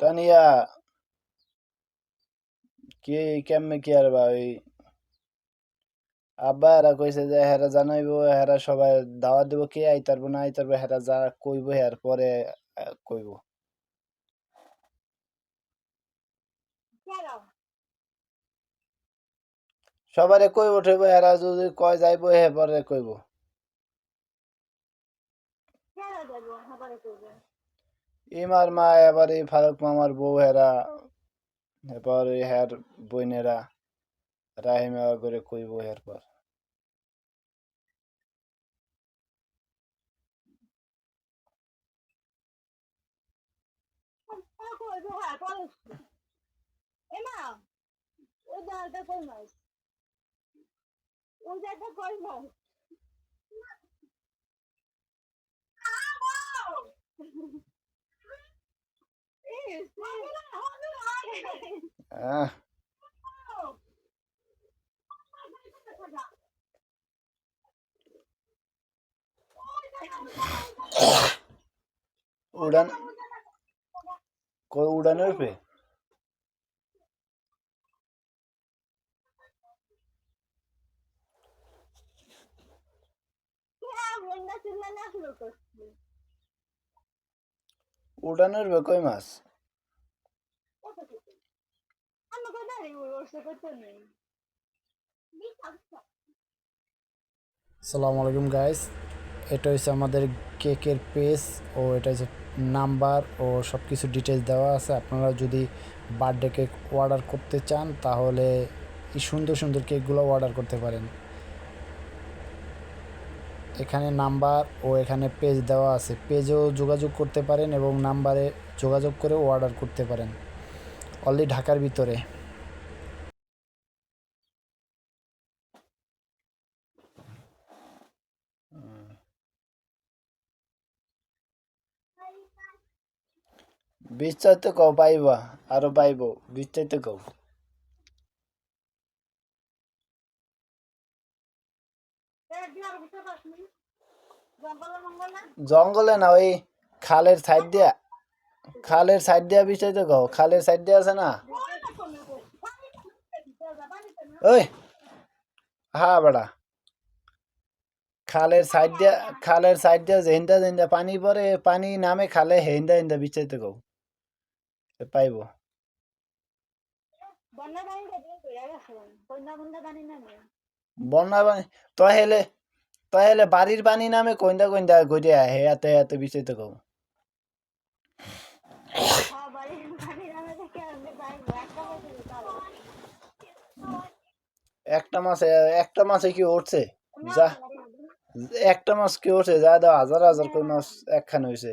তানিয়া কি, কেমনে কি আর ওই আব্বা, এরা কইছে যে হেরা জানাইবো, হেরা সবাই দাওয়াত দিব, কে আইতারবো না আইতারবো হেরা যা কইব, হের পরে কইব কইবো। সবারে কইবো, ঠইবো, হেরা যদি কয় যাইবো, হে পরে কইবো। ইমার মা এবারে ফারুক মামার বউ হেরা এরপর এই হের বইনেরা রাহিমা করে কই কইবো এরপর আহ উড়ান। কই উড়ানের পে উড়ানের পে কই মাছ? সালামু আলাইকুম গাইস এটা হচ্ছে আমাদের কেকের পেজ ও এটা হচ্ছে নাম্বার ও সব কিছু ডিটেলস দেওয়া আছে। আপনারা যদি বার্থডে কেক অর্ডার করতে চান, তাহলে এই সুন্দর সুন্দর কেকগুলো অর্ডার করতে পারেন। এখানে নাম্বার ও এখানে পেজ দেওয়া আছে। পেজেও যোগাযোগ করতে পারেন এবং নাম্বারে যোগাযোগ করেও অর্ডার করতে পারেন। অনলি ঢাকার ভিতরে। চাইতে কও, পাইবা, আরও পাইবো চাইতে কও। জঙ্গলে না, ওই খালের সাইড দিয়া, খালের সাইড দিয়া চাইতে কও, খালের সাইড দিয়া আছে না? ওই হ্যাঁ বেড়া খালের সাইড দিয়া, খালের সাইড দিয়া যেহিন্দা যেহিন্দা পানি পরে, পানি নামে খালে, হেন্দা হেন্দা চাইতে কও। পাইবো বন্যা পানি তহেলে তহেলে বাড়ির পানি নামে কইন্দা কইন্দা গড়িয়া হে এতে এতে একটা মাছে একটা মাছে কি উঠছে যা একটা মাছ কি উঠছে যা দাও হাজার হাজার করে মাছ একখানে হয়েছে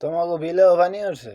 তোমাকে বিলেও পানি উঠছে